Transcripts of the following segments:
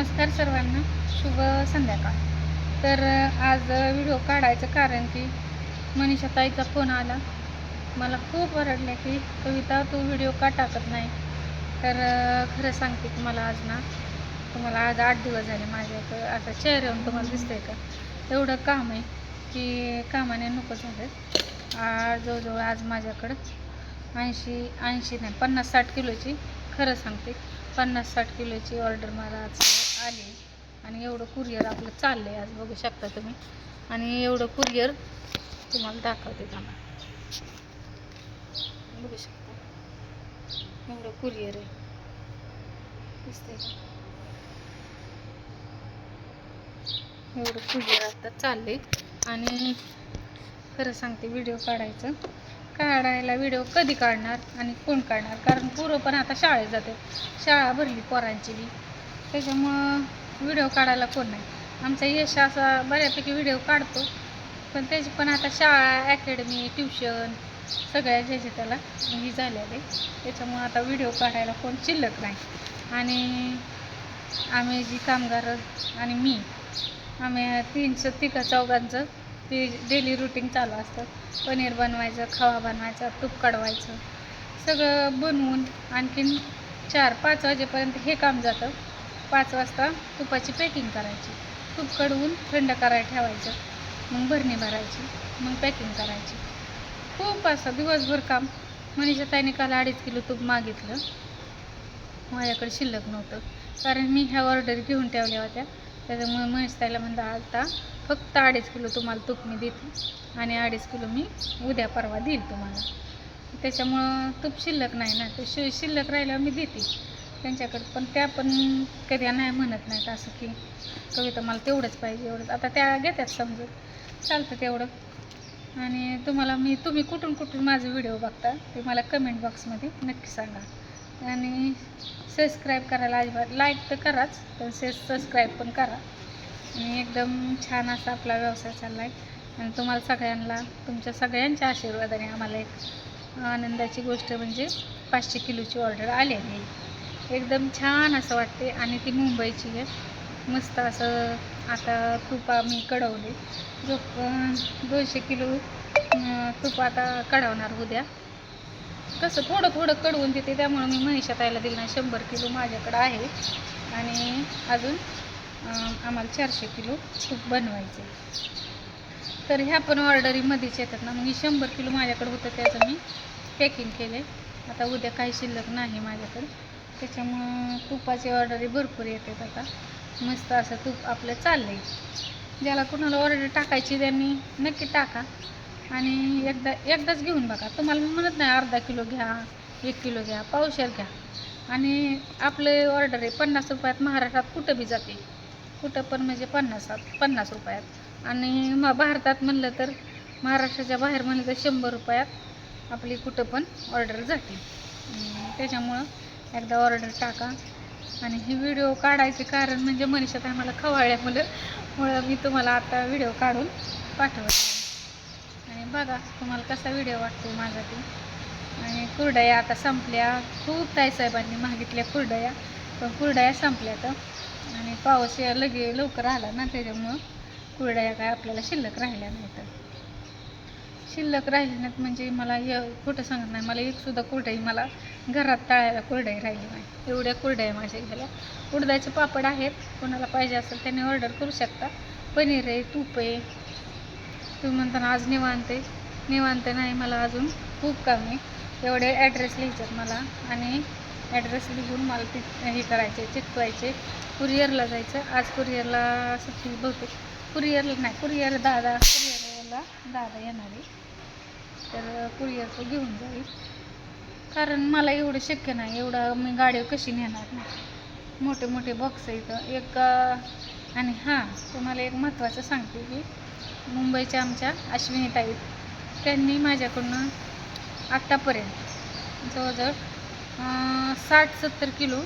नमस्कार सर्वांना. शुभ संध्याकाळ. तर आज व्हिडिओ काढायचं कारण की मनीषा ताईचा फोन आला. मला खूप ओरडले की कविता तू व्हिडिओ का टाकत नाही? तर खरं सांगते तुम्हाला आज ना तुम्हाला आज आठ दिवस झाले माझ्या आता चेहऱ्यावरून तुम्हाला दिसतंय का? एवढं काम आहे की कामाने नको झालं. आज जवळजवळ आज माझ्याकडं ऐंशी ऐंशी नाही पन्नास साठ किलोची खरं सांगते पन्नास साठ किलोची ऑर्डर मला आज आले. आणि एवढं कुरिअर आपलं चाललं आहे आज बघू शकता तुम्ही. आणि एवढं कुरिअर तुम्हाला दाखवते थांबा. बघू शकता. एवढं कुरिअर आहे. दिसतंय का? एवढं कुरिअर आता चालले आणि खरं सांगते व्हिडिओ काढायचं. काढायला व्हिडिओ कधी काढणार आणि कोण काढणार? कारण पोरं पण आता शाळेत जाते शाळा भरली पोरांची बी. त्याच्यामुळं व्हिडिओ काढायला कोण नाही. आमचा यश असा बऱ्यापैकी व्हिडिओ काढतो. पण त्याची पण आता शाळा अकॅडमी ट्युशन सगळ्या ज्याचे त्याला ही झालेले. त्याच्यामुळं आता व्हिडिओ काढायला कोण शिल्लक नाही. आणि आम्ही जी कामगार आणि मी आम्ही तीनचं तिघा चौघांचं ते डेली रुटीन चालू असतं. पनीर बनवायचं खवा बनवायचा तूप काढवायचं. सगळं बनवून आणखीन चार पाच वाजेपर्यंत हे काम जातं. पाच वाजता तुपाची पॅकिंग करायची. तूप कडवून थंड करायला ठेवायचं. मग भरणी भरायची. मग पॅकिंग करायची. खूप असं दिवसभर काम. मनीषा ताईने काल अडीच किलो तूप मागितलं. माझ्याकडे शिल्लक नव्हतं. कारण मी ह्या ऑर्डर घेऊन ठेवल्या होत्या. त्याच्यामुळे मनीष ताईला म्हणलं आता फक्त अडीच किलो तुम्हाला तूप मी देते आणि अडीच किलो मी उद्या परवा देईल तुम्हाला. त्याच्यामुळं तूप शिल्लक नाही ना. ते शि शिल्लक राहिल्यावर मी देते. त्यांच्याकडे. पण त्या पण कधी नाही म्हणत नाहीत असं की कविता मला तेवढंच पाहिजे एवढंच. आता त्या घेतात समजून. चालतं तेवढं. आणि तुम्हाला मी तुम्ही कुठून कुठून माझं व्हिडिओ बघता ते मला कमेंट बॉक्समध्ये नक्की सांगा. आणि सबस्क्राईब करायला अजिबात लाईक तर कराच पण से सबस्क्राईब पण करा. आणि एकदम छान असा आपला व्यवसाय चालला आहे आणि तुम्हाला सगळ्यांना तुमच्या सगळ्यांच्या आशीर्वादाने आम्हाला एक आनंदाची गोष्ट म्हणजे पाचशे किलोची ऑर्डर आली आहे. एकदम छान असं वाटते. आणि ती मुंबईची आहे. मस्त असं आता तूप आम्ही कढवले जो दोनशे किलो तूप आता कढवणार उद्या. कसं थोडं थोडं कडवून देते. त्यामुळं मी महेशा ताईला दिलं नाही. शंभर किलो माझ्याकडं आहे. आणि अजून आम्हाला चारशे किलो तूप बनवायचे तर ह्या पण ऑर्डरीमध्येच येतात ना. मग मी शंभर किलो माझ्याकडं होतं. त्याचं मी पॅकिंग केलं आहे आता उद्या काही शिल्लक नाही माझ्याकडं. त्याच्यामुळं तुपाची ऑर्डरी भरपूर येतात आता. मस्त असं तूप आपलं चाललं आहे ज्याला कुणाला ऑर्डर टाकायची त्यांनी नक्की टाका. आणि एकदा एकदाच घेऊन बघा. तुम्हाला मी म्हणत नाही अर्धा किलो घ्या एक किलो घ्या पावशेर घ्या. आणि आपले ऑर्डर आहे पन्नास रुपयात महाराष्ट्रात कुठं बी जाते. कुठं पण म्हणजे पन्नासात पन्नास रुपयात. आणि मग भारतात म्हणलं तर महाराष्ट्राच्या बाहेर म्हणलं तर शंभर रुपयात आपली कुठं पण ऑर्डर जाते. त्याच्यामुळं एकदा ऑर्डर टाका. आणि ही व्हिडिओ काढायचे कारण म्हणजे मनीषात आम्हाला खवाळल्यामुळं मुळं मी तुम्हाला आता व्हिडिओ काढून पाठवत. आणि बघा तुम्हाला कसा व्हिडिओ वाटतो माझा ते आणि कुरडया आता संपल्या. खूप ताईसाहेबांनी मागितल्या कुरडया पण कुरडया संपल्या तर. आणि पाऊस या लगे लवकर आला ना त्याच्यामुळं कुरडया काय आपल्याला शिल्लक राहिल्या नाही तर शिल्लक राहिले नाहीत म्हणजे मला य खोटं सांगत नाही. मला एक सुद्धा कुरडई मला घरात तळायला कुरडई राहिली नाही. एवढ्या कुरडया माझ्या घ्यायला उडदाचे पापड आहेत. कोणाला पाहिजे असेल त्याने ऑर्डर करू शकता. पनीर आहे तूप आहे. तुम्ही म्हणताना आज निवांत आहे. निवांत नाही मला अजून खूप काम आहे. एवढे ॲड्रेस लिहायच्यात मला. आणि ॲड्रेस लिहून मला ते हे करायचे चिकवायचे कुरिअरला जायचं. आज कुरिअरला सुट्टी बहुतेक. कुरिअरला नाही कुरिअर दादा कुरिअरला दादा येणार आहे. तर कुरिअरचं घेऊन जाईल. कारण मला एवढं शक्य नाही एवढं मी गाडी कशी नेणार नाही. मोठे मोठे बॉक्स इथं. एक आणि हां तुम्हाला एक महत्त्वाचं सांगते की मुंबईच्या आमच्या अश्विनी ताई त्यांनी माझ्याकडून आत्तापर्यंत जवळजवळ साठ सत्तर किलो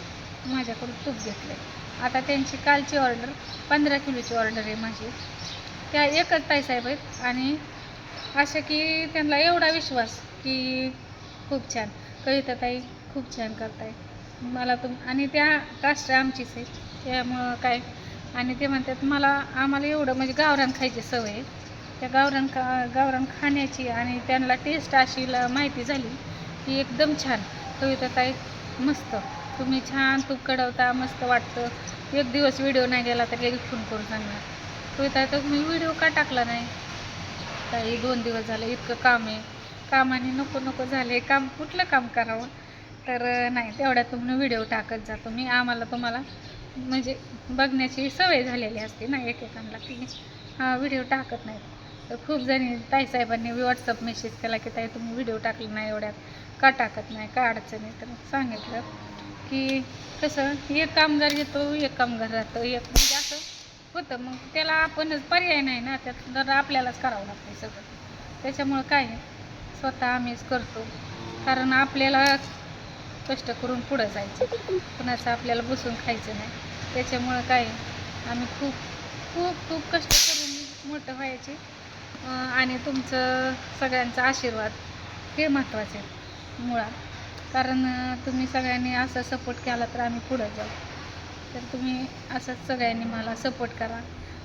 माझ्याकडून तूप घेतलं आहे आता त्यांची कालची ऑर्डर पंधरा किलोची ऑर्डर आहे माझी. त्या एकच ताईसाहेब आहेत आणि अशा की त्यांना एवढा विश्वास की खूप छान. कविता ताई खूप छान करताय. मला तुम आणि त्या कास्ट आमचीच आहे त्यामुळं काय? आणि ते म्हणतात मला आम्हाला एवढं म्हणजे गावरान खायची सवय आहे. त्या गावरान खा गावरान खाण्याची आणि त्यांना टेस्ट अशी ला माहिती झाली की एकदम छान. कविता ताई मस्त. तुम्ही छान तूप कडवता मस्त वाटतं. एक दिवस व्हिडिओ नाही गेला तर लगेच फोन करून सांगणार. तर मी व्हिडिओ का टाकला नाही? काही दोन दिवस झाले इतकं काम आहे. कामाने नको नको झाले काम कुठलं काम करावं? तर नाही तेवढ्यात तुम्ही व्हिडिओ टाकत जातो मी आम्हाला तुम्हाला म्हणजे बघण्याची सवय झालेली असते ना एकेकांना की हा व्हिडिओ टाकत नाहीत तर खूप जणी ताईसाहेबांनी व्हॉट्सअप मेसेज केला की ताई तुम्ही व्हिडिओ टाकले नाही एवढ्यात. का टाकत नाही? का अडचण आहे? तर सांगितलं की कसं एक कामगार येतो एक कामगार राहतो. एक म्हणजे असं होतं मग त्याला आपणच पर्याय नाही ना त्यात जर आपल्यालाच करावं लागतं सगळं. त्याच्यामुळं काय आहे, स्वतः आम्हीच करतो. कारण आपल्याला कष्ट करून पुढं जायचं. कुणाचं आपल्याला बसून खायचं नाही. त्याच्यामुळं काय आहे, आम्ही खूप खूप खूप कष्ट करून मोठं व्हायचे. अं, आणि तुमचं सगळ्यांचा आशीर्वाद हे महत्त्वाचे मुळात. कारण अं, तुम्ही सगळ्यांनी असं सपोर्ट केला तर आम्ही पुढं जाऊ. तर तुम्ही असंच सगळ्यांनी मला सपोर्ट करा.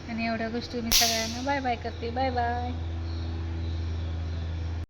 आणि एवढ्या गोष्टी मी सगळ्यांना बाय बाय करते. Bye bye